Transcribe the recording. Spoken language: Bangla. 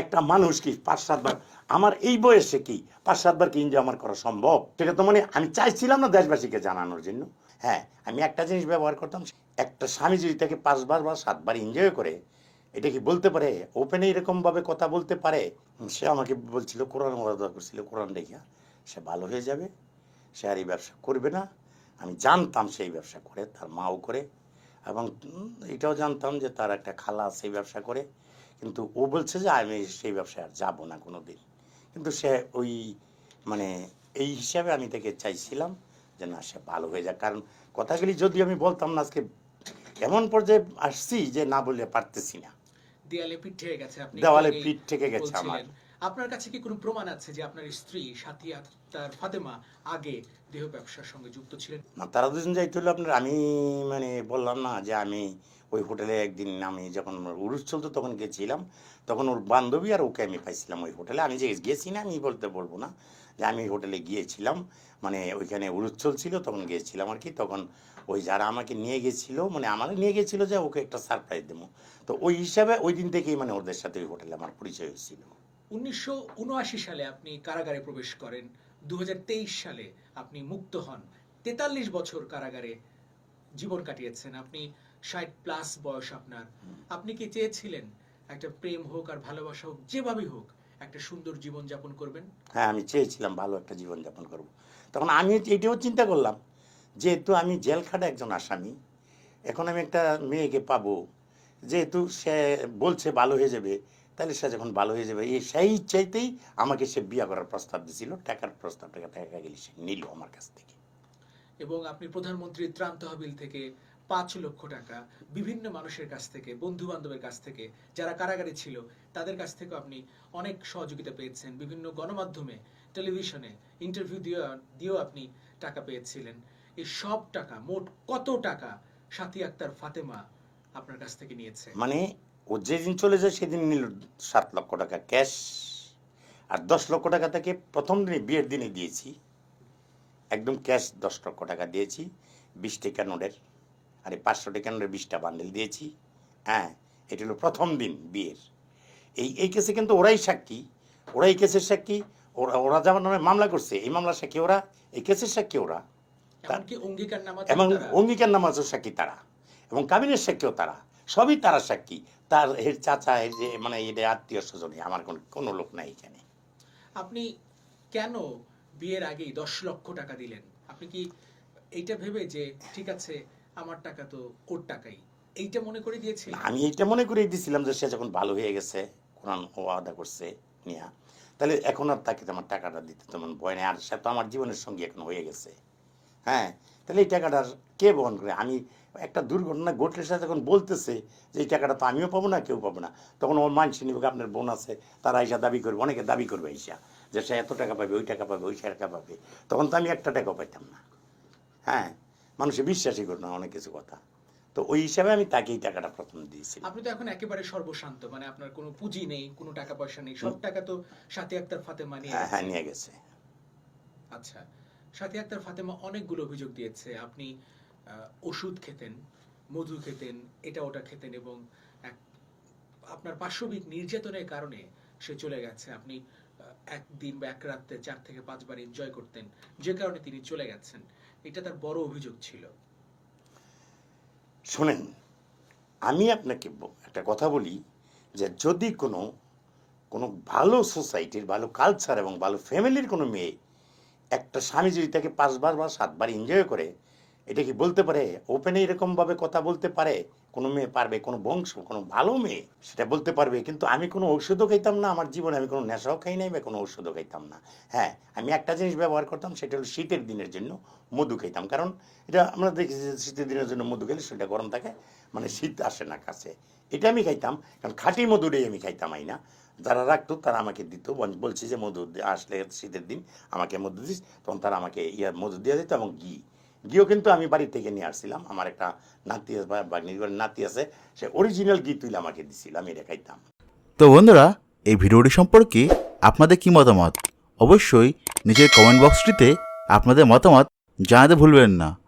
একটা মানুষ কি? পাঁচ সাতবার আমার এই বয়সে কি? পাঁচ সাতবার কি এনজয় আমার করা সম্ভব? সেটা তো মানে আমি চাইছিলাম না দেশবাসীকে জানানোর জন্য। হ্যাঁ আমি একটা জিনিস ব্যবহার করতাম, একটা স্বামী যদি তাকে পাঁচবার বা সাতবার এনজয় করে, এটা কি বলতে পারে? ওপেনে এরকমভাবে কথা বলতে পারে? সে আমাকে বলছিল, কোরআন ওয়াদা করছিল, কোরআন দেখিয়া সে ভালো হয়ে যাবে, সে আর এই ব্যবসা করবে না। আমি জানতাম সেই ব্যবসা করে, তার মাও করে। এবং এটাও জানতাম যে তার একটা খালা সেই ব্যবসা করে। কিন্তু ও বলছে যে আমি সেই ব্যবসায় আর যাব না কোনো দিন কিন্তু সে ওই মানে এই হিসাবে আমি তাকে চাইছিলাম যে না সে ভালো হয়ে যাক। কারণ কথাগুলি যদি আমি বলতাম না আজকে এমন পর্যায়ে আসছি যে না বললে পারতেছি না। দেয়ালে পিঠ ঠেকে গেছে আপনি দেওয়ালে পিঠ ঠেকে গেছে আমার। আপনার কাছে কি কোনো প্রমাণ আছে যে আপনার স্ত্রী সাথী আক্তার ফাতেমা আগে দেহ ব্যবসার সঙ্গে যুক্ত ছিলেন? না, তারা দুজন যাইতে হলো আপনার, আমি মানে বললাম না যে আমি ওই হোটেলে একদিন আমি যখন উরুস চলতো তখন গেছিলাম, তখন ওর বান্ধবী আর ওকে আমি পাইছিলাম ওই হোটেলে। আমি যে গেছি না, আমি বলতে বলব না যে আমি হোটেলে গিয়েছিলাম মানে ওইখানে উরুস চলছিল তখন গিয়েছিলাম আর কি, তখন ওই যারা আমাকে নিয়ে গেছিল মানে আমার নিয়ে গেছিল যে ওকে একটা সারপ্রাইজ দেবো। তো ওই হিসাবে ওই দিন থেকেই মানে ওদের সাথে ওই হোটেলে আমার পরিচয় হয়েছিল। উনিশশো উনআশি সালে আপনি কারাগারে প্রবেশ করেন দু সালে আপনি মুক্ত হন। তেতাল্লিশ বছর কারাগারে জীবন কাটিয়েছেন। আপনি ষাট প্লাস বয়স আপনার। আপনি কি চেয়েছিলেন একটা প্রেম হোক আর ভালোবাসা হোক যেভাবেই হোক একটা সুন্দর জীবন যাপন করবেন? হ্যাঁ আমি চেয়েছিলাম ভালো একটা জীবন যাপন করব। তখন আমি এটাও চিন্তা করলাম যেহেতু আমি জেল খাটা একজন আসামি এখন আমি একটা মেয়েকে পাবো। যেহেতু সে বলছে ভালো হয়ে যাবে তাহলে সে যখন ভালো হয়ে যাবে এই সেই চাইতেই আমাকে সে বিয়ে করার প্রস্তাব দিছিল টাকার প্রস্তাব টাকা টাকা গেলে সে নিল আমার কাছ থেকে। এবং আপনি প্রধানমন্ত্রীর ত্রাণ তহবিল থেকে পাঁচ লক্ষ টাকা বিভিন্ন মানুষের কাছ থেকে বন্ধু বান্ধবের কাছ থেকে যারা কারাগারে ছিল তাদের কাছ থেকেও আপনি অনেক সহযোগিতা পেয়েছেন। বিভিন্ন গণমাধ্যমে টেলিভিশনে ইন্টারভিউ দিয়ে দিয়েও আপনি টাকা পেয়েছিলেন। এই সব টাকা মোট কত টাকা সাথী আক্তার ফাতেমা আপনার কাছ থেকে নিয়েছে? মানে ও যেদিন চলে যায় সেদিন নিল সাত লক্ষ টাকা ক্যাশ। আর দশ লক্ষ টাকা তাকে প্রথম দিনে বিয়ের দিনে দিয়েছি। একদম ক্যাশ দশ লক্ষ টাকা দিয়েছি বিশ টাকা নোটের আর এই পাঁচশো টাকা নোটের বিশটা বান্ডেল দিয়েছি। হ্যাঁ এটা হলো প্রথম দিন বিয়ের। এই এই কেসে কিন্তু ওরাই সাক্ষী ওরা এই কেসের সাক্ষী ওরা ওরা যেমন নামে মামলা করছে এই মামলার সাক্ষী ওরা এই কেসের সাক্ষী ওরা। এমনকি অঙ্গীকার নামা এবং অঙ্গীকার নামাজও সাক্ষী তারা এবং কাবিনের সাক্ষীও তারা সবই তারা সাক্ষী। তার এর চাচা এর যে মানে এটা আত্মীয় স্বজনে আমার কোনো কোনো লোক নাই এখানে। আপনি কেন বিয়ের আগেই দশ লক্ষ টাকা দিলেন? আপনি কি এইটা ভেবে যে ঠিক আছে আমার টাকা তো ওর টাকাই এইটা মনে করে দিয়েছে আমি এইটা মনে করে দিয়েছিলাম যে সে যখন ভালো হয়ে গেছে কোরআন ও আদা করছে নিয়া তাহলে এখন আর তাকে আমার টাকাটা দিতে তেমন ভয় নেই। আর সে তো আমার জীবনের সঙ্গে এখন হয়ে গেছে। হ্যাঁ তাহলে এই টাকাটা কে বহন করে? আমি একটা দুর্ঘটনা ঘটলে সে যখন বলতেছে যে এই টাকাটা তো আমিও পাবো না কেউ পাবো না তখন ওর মানসি নিবে আপনার বোন আছে তারা আইসা দাবি করবে অনেকে দাবি করবে আইসা যে সে এত টাকা পাবে ওই টাকা পাবে ওই টাকা পাবে তখন তো আমি একটা টাকাও পাইতাম না। হ্যাঁ মানুষে বিশ্বাসই করতো না অনেক কিছু কথা। তো ওই হিসাবে আমি তাকেই টাকাটা প্রথম দিয়েছি আপনি তো এখন একেবারে সর্বশান্ত মানে আপনার কোনো পুঁজি নেই কোনো টাকা পয়সা নেই সব টাকা তো সাথে আক্তার ফাতে নিয়ে হ্যাঁ হ্যাঁ নিয়ে গেছে। আচ্ছা সাথী আক্তার ফাতেমা অনেকগুলো অভিযোগ দিয়েছে। আপনি ওষুধ খেতেন, মধু খেতেন, এটা ওটা খেতেন এবং এক, আপনার পার্শ্ববিক নির্যাতনের কারণে সে চলে গেছে। আপনি একদিন বা এক রাত্রে চার থেকে পাঁচবার এনজয় করতেন, যে কারণে তিনি চলে গেছেন। এটা তার বড় অভিযোগ ছিল। শোনেন, আমি আপনাকে একটা কথা বলি যে যদি কোনো কোনো ভালো সোসাইটির ভালো কালচার এবং ভালো ফ্যামিলির কোনো মেয়ে একটা স্বামী যদি তাকে পাঁচবার বা সাতবার এনজয় করে, এটা কি বলতে পারে? ওপেনে এরকমভাবে কথা বলতে পারে? কোনো মেয়ে পারবে, কোনো বংশ, কোনো ভালো মেয়ে সেটা বলতে পারবে। কিন্তু আমি কোনো ঔষধও খাইতাম না আমার জীবনে, আমি কোনো নেশাও খাই নাই বা কোনো ঔষধও খাইতাম না। হ্যাঁ আমি একটা জিনিস ব্যবহার করতাম, সেটা হলো শীতের দিনের জন্য মধু খাইতাম। কারণ এটা আমরা দেখি যে শীতের দিনের জন্য মধু খেলে সেটা গরম থাকে মানে শীত আসে না কাছে। এটা আমি খাইতাম, কারণ খাঁটি মধুটাই আমি খাইতাম আই না যারা রাখতো, তারা আমাকে দিত। বল- বলছে যে মধু আসলে শীতের দিন আমাকে মধু দিস, তখন তারা আমাকে ইয়ার মধু দিয়ে দিত এবং ঘি। ঘিও কিন্তু আমি বাড়ি থেকে নিয়ে আসছিলাম। আমার একটা নাতি আছে নাতি আছে, সে অরিজিনাল ঘি তুলে আমাকে দিছিল, আমি এটা খাইতাম। তো বন্ধুরা, এই ভিডিওটি সম্পর্কে আপনাদের কি মতামত? অবশ্যই নিজের কমেন্ট বক্সটিতে আপনাদের মতামত জানাতে ভুলবেন না।